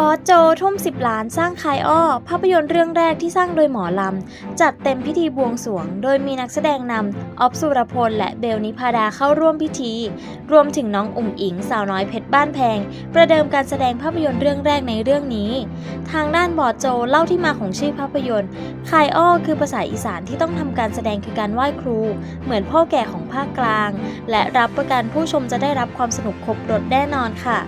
บอสโจทุ่ม 10 ล้านสร้างคายอ้อ ภาพยนตร์เรื่องแรกที่สร้างโดยหมอลำ จัดเต็มพิธีบวงสรวง โดยมีนักแสดงนำออฟสุรพล และเบลนิพาดาเข้าร่วมพิธี รวมถึงน้องอุ๋งอิง สาวน้อยเพชรบ้านแพง ประเดิมการแสดงภาพยนตร์เรื่องแรกในเรื่องนี้ ทางด้านบอสโจเล่าที่มาของชื่อภาพยนตร์คายอ้อคือภาษาอีสานที่ต้องทำการแสดงคือการไหว้ครู เหมือนพ่อแก่ของภาคกลาง และรับประกันผู้ชมจะได้รับความสนุกครบรถแน่นอนค่ะ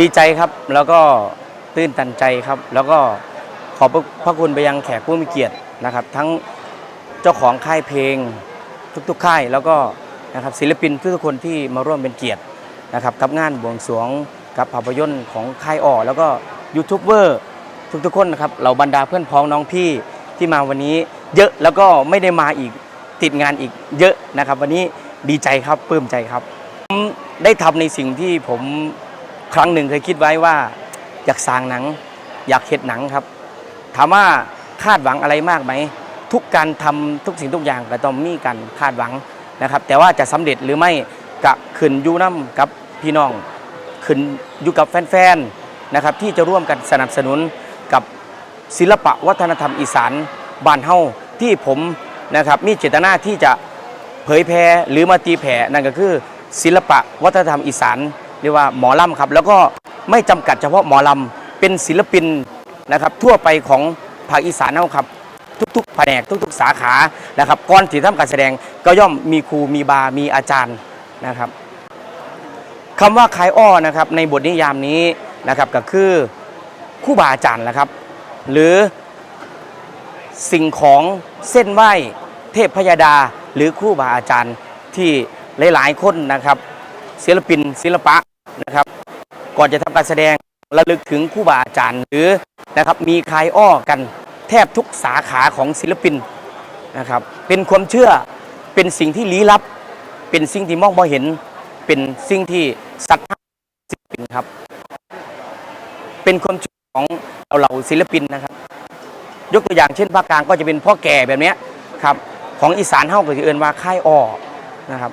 ดีใจครับแล้วก็ตื้นตันใจครับ แล้วก็ขอบพระคุณไปยังแขกผู้มีเกียรตินะครับ ทั้งเจ้าของค่ายเพลงทุกๆค่ายแล้วก็นะครับศิลปินทุกๆคนที่มาร่วมเป็นเกียรตินะครับกับงานบวงสรวงกับภาพยนตร์ของค่ายอ่อแล้วก็ยูทูบเบอร์ทุกๆคนนะครับเหล่าบรรดาเพื่อนพ้องน้องพี่ที่มาวันนี้ เยอะแล้วก็ไม่ได้มาอีกติดงานอีกเยอะนะครับ วันนี้ดีใจครับปลื้มใจครับ ได้ทำในสิ่งที่ผมครั้งหนึ่งเคยคิดไว้ว่า อยากสร้างหนัง อยากเห็ดหนังครับ ถามว่าคาดหวังอะไรมากไหม ทุกการทำทุกสิ่งทุกอย่างก็ต้องมีการคาดหวังนะครับ แต่ว่าจะสำเร็จหรือไม่กะขึ้นยูน้ำกับพี่น้องขึ้นอยู่กับแฟนๆนะครับ ที่จะร่วมกันสนับสนุนกับศิลปะวัฒนธรรมอีสานบ้านเฮาที่ผมนะครับมีเจตนาที่จะเผยแพร่หรือมาตีแผ่นั่นก็คือ ศิลปะวัฒนธรรมอีสานเรียกว่าหมอลำครับ แล้วก็ไม่จำกัดเฉพาะหมอลำเป็นศิลปินนะครับทั่วไปของภาคอีสานเอาครับ ทุกๆแผนกทุก ๆ สาขานะครับก่อนที่ทำการแสดงก็ย่อมมีครูมีบา มีอาจารย์นะครับคำว่าคายอ้อนะครับในบทนิยามนี้นะครับก็คือคู่บาอาจารย์แหละครับ หรือสิ่งของเส้นไหว้เทพพยดา หรือคู่บาอาจารย์ที่ หลายๆคนนะครับ ศิลปินศิลปะนะครับ ก่อนจะทำการแสดงระลึกถึงครูบาอาจารย์ หรือนะครับมีคลายอ้อกันแทบทุกสาขาของศิลปินนะครับเป็นความเชื่อเป็นสิ่งที่ลี้ลับ เป็นสิ่งที่มองไม่เห็นเป็นสิ่งที่ศรัทธาศิลปินครับ เป็นความเชื่อของเราเหล่าศิลปินนะครับ ยกตัวอย่างเช่นภาคกลางก็จะเป็นพ่อแก่แบบนี้ครับของอีสานเฮาก็จะเอิ้นว่าค่ายอ้อนะครับ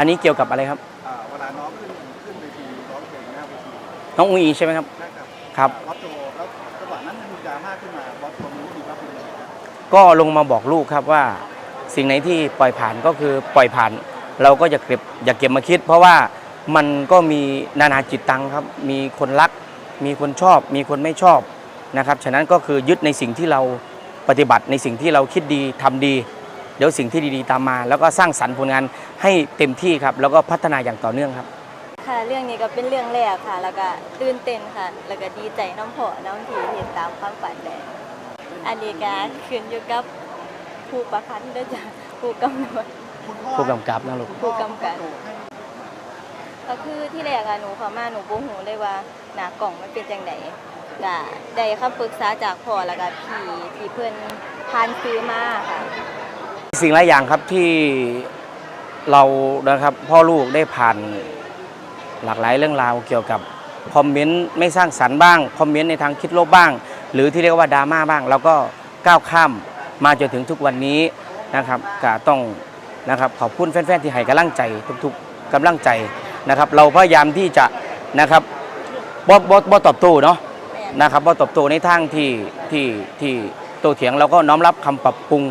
อันนี้เกี่ยวกับอะไรครับอ่าเวลาน้องขึ้นขึ้นเวทีร้องเพลงหน้าเวทีน้องอุ๋งอิงใช่ไหมครับ นะครับครับบอสโจแล้วจังหวะนั้นมันมีดราม่าขึ้นมาบอสโจรู้ดีว่าเป็นยังไงครับก็ลงมาบอกลูกครับว่า สิ่งไหนที่ปล่อยผ่านก็คือปล่อยผ่าน เราก็อย่าเก็บอย่าเก็บมาคิด เพราะว่ามันก็มีนานาจิตตังครับ มีคนรัก มีคนชอบ มีคนไม่ชอบนะครับ ฉะนั้นก็คือยึดในสิ่งที่เราปฏิบัติในสิ่งที่เราคิดดีทำดี เดี๋ยวสิ่งที่ดีๆตามมา แล้วก็สร้างสรรค์ผลงานให้เต็มที่ครับ แล้วก็พัฒนาอย่างต่อเนื่องครับ ค่ะ เรื่องนี้ก็เป็นเรื่องแรกค่ะ แล้วก็ตื่นเต้นค่ะ แล้วก็ดีใจน้ำพอน้ำทีเห็นตามความฝันเลยอันนี้ก็ขึ้นอยู่กับผู้ประคันเด้วยจ้ะผู้กำหนดคุณพ่อผู้กำกับนะลูกผู้กำกับบอสโจให้ก็คือที่แรกอะหนูเข้ามาหนูบ่ฮู้เลยว่าหน้ากล่องมันเป็นจังไดก็ได้คำปรึกษาจากพ่อแล้วก็พี่ที่เพิ่นพานซื้อมาค่ะ สิ่งหลายอย่างครับที่เรานะครับพ่อลูกได้ผ่านหลากหลายเรื่องราวเกี่ยวกับคอมเมนต์ไม่สร้างสรรค์บ้างคอมเมนต์ในทางคิดลบบ้าง หรือที่เรียกว่าดราม่าบ้างเราก็ก้าวข้ามมาจนถึงทุกวันนี้นะครับก็ต้องนะครับขอบคุณแฟนๆที่ให้กำลังใจทุกๆกำลังใจนะครับ เราพยายามที่จะนะครับบ่บ่บ่ตอบโต้เนาะนะครับว่าตอบโต้ในทางที่ที่ที่โตเถียงเราก็น้อมรับคำปรับปรุง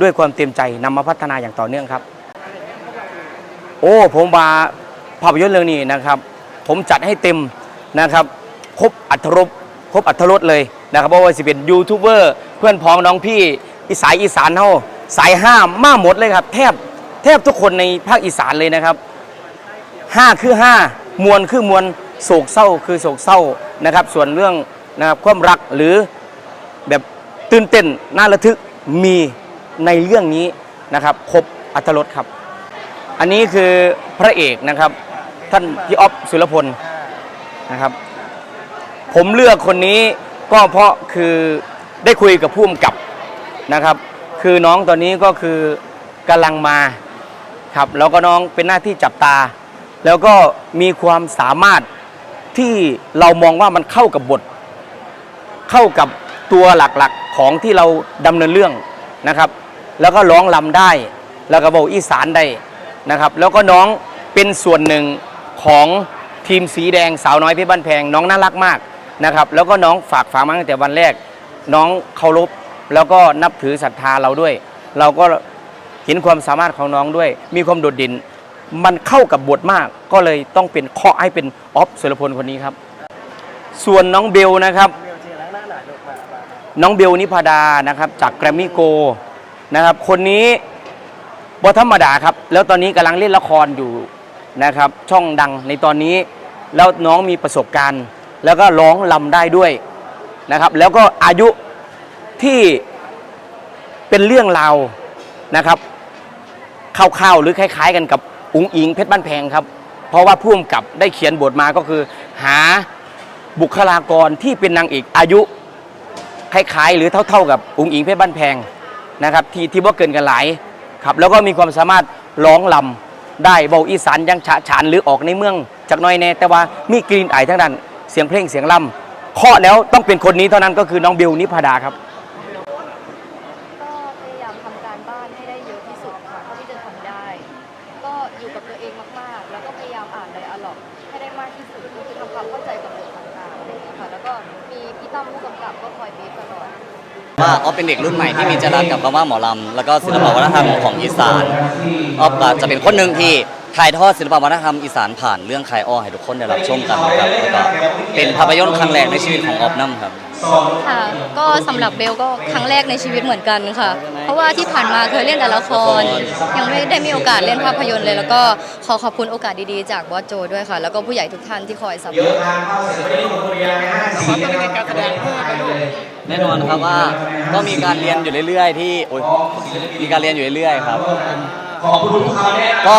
ด้วยความเต็มใจนำมาพัฒนาอย่างต่อเนื่องครับ โอ้ผมมาภาพยนตร์เรื่องนี้นะครับ ผมจัดให้เต็มนะครับครบอัตรบครบอัตรสเลยนะครับเพราะว่าสิเป็นยูทูบเบอร์เพื่อนพ้องน้องพี่อีสายอีสานเฮาสายห้ามมาหมดเลยครับ แทบแทบทุกคนในภาคอีสานเลยนะครับห้าคือห้ามวลคือมวลโศกเศร้าคือโศกเศร้านะครับ ส่วนเรื่องนะครับความรักหรือแบบตื่นเต้นน่าระทึกมี ในเรื่องนี้นะครับครบอัตรสครับ อันนี้คือพระเอกนะครับ ท่านพี่อ๊อฟสุรพลนะครับ ผมเลือกคนนี้ก็เพราะคือได้คุยกับผู้กำกับนะครับ คือน้องตอนนี้ก็คือกำลังมาครับแล้วก็น้องเป็นหน้าที่จับตา แล้วก็มีความสามารถที่เรามองว่ามันเข้ากับบท เข้ากับตัวหลักๆของที่เราดำเนินเรื่องนะครับ แล้วก็ร้องลำได้ แล้วก็บอกอีสานได้นะครับ แล้วก็น้องเป็นส่วนหนึ่งของทีมสีแดงสาวน้อยเพชรบ้านแพงน้องน่ารักมากนะครับ แล้วก็น้องฝากฝังมาตั้งแต่วันแรก น้องเคารพแล้วก็นับถือศรัทธาเราด้วย เราก็เห็นความสามารถของน้องด้วย มีความโดดเด่นมันเข้ากับบทมากก็เลยต้องเป็นเคาะให้เป็นออฟสุรพลคนนี้ครับ ส่วนน้องเบลนะครับน้องเบลนิพาดานะครับจากแกรมมี่โก นะครับ คนนี้บธรรมดาครับ แล้วตอนนี้กำลังเล่นละครอยู่นะครับ ช่องดังในตอนนี้ แล้วน้องมีประสบการณ์ แล้วก็ร้องลำได้ด้วยนะครับ แล้วก็อายุที่เป็นเรื่องราวนะครับเข้าวๆหรือคล้าย ๆ กันกับอุ๋งอิงเพชรบ้านแพงครับ เพราะว่าผู้กำกับได้เขียนบทมาก็คือ หาบุคลากรที่เป็นนางเอกอายุคล้ายๆ หรือเท่า ๆ กับอุ๋งอิงเพชรบ้านแพง นะครับที่ที่ว่เกินกันหลายครับแล้วก็มีความสามารถร้องลำได้เบาอีสานยังฉะฉานหรือออกในเมืองจากน้อยแน่แต่ว่ามีกลิ่นอายทั้งนั้นเสียงเพลงเสียงลำเคาะแล้วต้องเป็นคนนี้เท่านั้นก็คือน้องเบลนิพาดาครับก็พยายามทำการบ้านให้ได้เยอะที่สุดค่ะเท่าที่จะทำได้ ก็อยู่กับตัวเองมากๆ แล้วก็พยายามอ่านไดอะล็อกให้ได้มากที่สุดก็คือทำความเข้าใจกับบทต่างๆอะไรอย่างเงี้ยค่ะแล้วก็มีพี่ตั้มผู้กำกับก็คอยบีบตลอด ว่าออฟเป็นเด็กรุ่นใหม่ที่มีจรักกับคำว่าหมอลำแล้วก็ศิลปวัฒนธรรมของอีสานออฟจะเป็นคนหนึ่งที่ถ่ายทอดศิลปวัฒนธรรมอีสานผ่านเรื่องคายอ้อให้ทุกคนได้รับชมกันนะครับแล้วก็เป็นภาพยนตร์ครั้งแรกในชีวิตของออฟนั่ครับ ค่ะ ก็สำหรับเบลก็ครั้งแรกในชีวิตเหมือนกันค่ะ เพราะว่าที่ผ่านมาเคยเล่นแต่ละคร ยังไม่ได้มีโอกาสเล่นภาพยนตร์เลย แล้วก็ขอขอบคุณโอกาสดีๆ จากบอสโจด้วยค่ะ แล้วก็ผู้ใหญ่ทุกท่านที่คอยซัพพอร์ตแน่นอนครับว่าก็มีการเรียนอยู่เรื่อย ๆ ที่โอ้ยมีการเรียนอยู่เรื่อยๆครับก็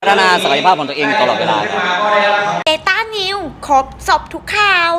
พัฒนาศักยภาพของตัวเองอยู่ตลอดเวลาครับเดต้านิวครบสอบทุกข่าว